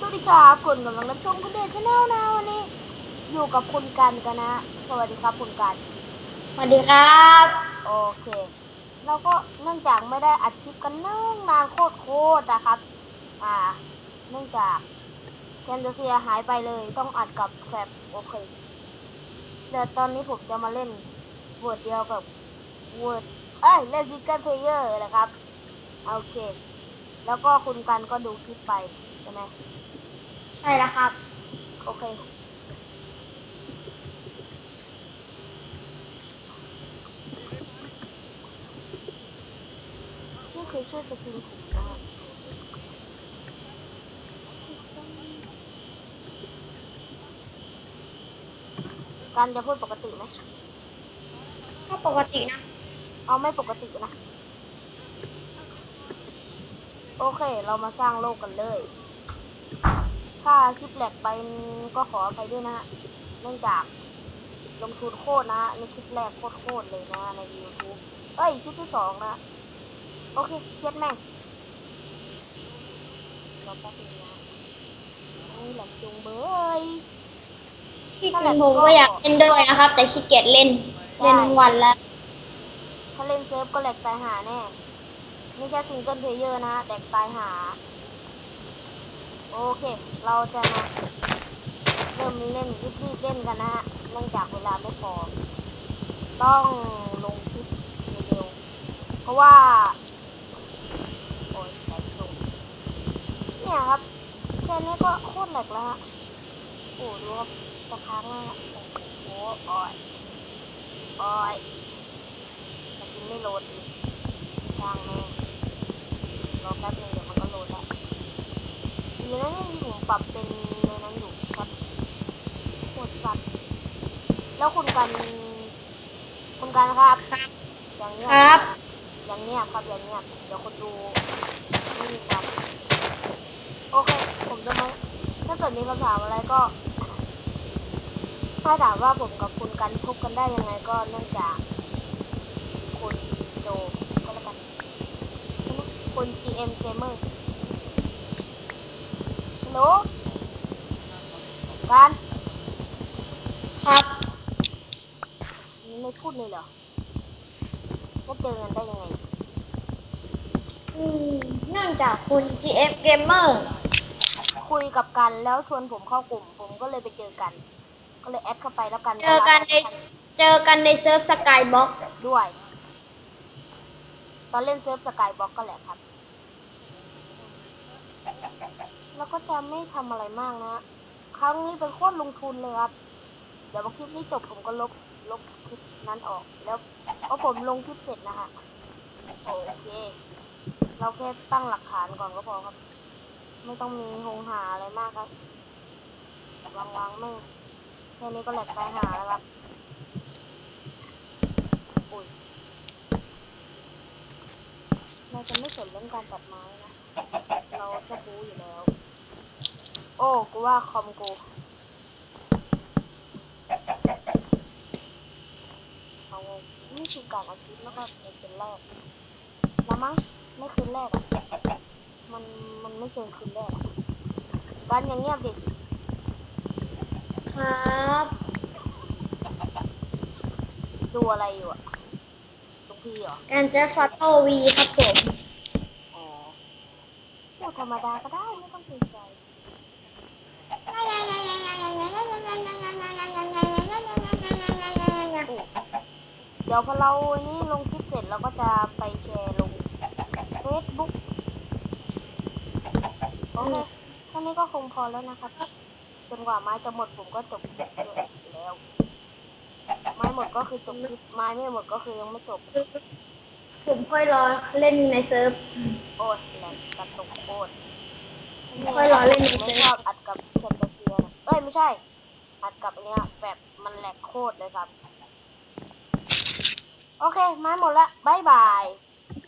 สวัสดีครับคุณกำลังรับชมคุณเดชชาแนลนะวันนี้ อยู่กับคุณกันกันนะ สวัสดีครับคุณกันสวัสดีครับ โอเคแล้วก็เนื่องจากไม่ได้อัดคลิปกันเนื่องนานโคตรโคตรนะครับ อ่า เนื่องจากแคนเดเซียหายไปเลยต้องอัดกับแคปโอเคเดี๋ยวตอนนี้ผมจะมาเล่นเวิร์ดเดียวกับเวิร์ดเอ้ยเล่นซิกเกิลเพลเยอร์นะครับ โอเค แล้วก็คุณกันก็ดูคลิปไปใช่ไหม ใช่แล้วครับ โอเค นี่คือช่วยสกินผมนะครับการจะพูดปกติไหมก็ปกตินะ เอาไม่ปกตินะ โอเค เรามาสร้างโลกกันเลย ถ้าคลิปแหลกไปก็ขอไปด้วยนะฮะเนื่องจากลงทุนโคตรนะฮะในคลิปแรกโคตรๆเลยนะใน YouTube เอ้ยคลิปที่สองนะโอเคเครียดแม่งรอแป๊บนึงนะโอ้ยแหลกจุงเบยที่จริงผมก็อยากเล่นด้วยนะครับ แต่ขี้เกียจเล่นเล่นทั้งวันแล้วถ้าเล่นเซิร์ฟก็แหลกตายหาแน่นี่แค่ซิงเกิลเพลเยอร์นะแหลกตายหา โอเค เราจะมาเริ่มเล่นรีบๆเล่นกันนะฮะ เนื่องจากเวลาไม่พอ ต้องลงคลิปเร็วๆ เพราะว่า โอ้ยแหลกลงเนี่ยครับแค่นี้ก็โคตรแหลกแล้วฮะ โอ้ดูครับตะค้างอะโอ้โหโอ้ยโอ้ยแต่กินไม่โหลดอีกช่างแม่งรอแป๊บนึงเดี๋ยวมันก็โหลดแล้วดีนะเนี่ยที่ผมปรับเป็นในนั้นอยู่ครับโคตรสัตว์ แล้วคุณกัน คุณกันครับครับอย่างเงี้ยครับ อย่างเงียบครับอย่างเงียบเดี๋ยวคนดูไม่มีความโอเค ผมจะมาถ้าเกิดมีคำถามอะไรก็ ถ้าถามว่าผมกับคุณกันพบกันได้ยังไงก็เนื่องจาก คุณโจก็แล้วกันคุณ GM Gamer ฮัลโหลกัน ครับ ไม่ พูดเลยเหรอว่าเจอกันได้ยังไง อืมเนื่องจากคุณ GF Gamer คุยกับกันแล้วชวนผมเข้ากลุ่ม ผมก็เลยไปเจอกัน ก็เลยแอดเข้าไปแล้วกันเจอกันในเจอกันในเซิร์ฟสกายบ็อกด้วย ตอนเล่นเซิร์ฟสกายบ็อกก็แหละครับ แล้วก็จะไม่ทำอะไรมากนะ ครั้งนี้เป็นโคตรลงทุนเลยครับ เดี๋ยวพอคลิปนี้จบผมก็ลบลบคลิปนั้นออก แล้วพอผมลงคลิปเสร็จนะฮะโอเค เราแค่ตั้งหลักฐานก่อนก็พอครับ ไม่ต้องมีหงหาอะไรมากครับวางวางไม่แค่นี้ก็แหลกตายหาแล้วครับอุ้ยเราจะไม่สนเรื่องการตัดไม้นะ เราจะบูอยู่แล้ว โอ้ กูว่าคอมกูเอา นี่คือการอาทิตย์แล้วก็เป็นเป็นแรกแล้วมั้งไม่คืนแรกอะมันมันไม่เชิงคืนแรกอะการอย่างเงียบดิครับ ดูอะไรอยู่อะลูกพี่เหรอการจะฟอโต้วีครับผม อ๋อพูดธรรมดาก็ได้ไม่ต้องเกรงใจ เดี๋ยวพอเราอันนี้ลงคลิปเสร็จเราก็จะไปแชร์ลง Facebook โอเคแค่นี้ก็คงพอแล้วนะครับจนกว่าไม้จะหมดผมก็จบคลิปด้วยแล้ว ไม้หมดก็คือจบคลิปไม้ไม่หมดก็คือยังไม่จบ ผมค่อยรอเล่นในเซิร์ฟโอ้ยแหลกกระตุกโคตรค่อยรอเล่นผมไม่ชอบอัดกับแคมเปเซียนะเอ้ยไม่ใช่ อัดกับอันเนี้ยแบบมันแหลกโคตรเลยครับ โอเคไม้หมดละบายบาย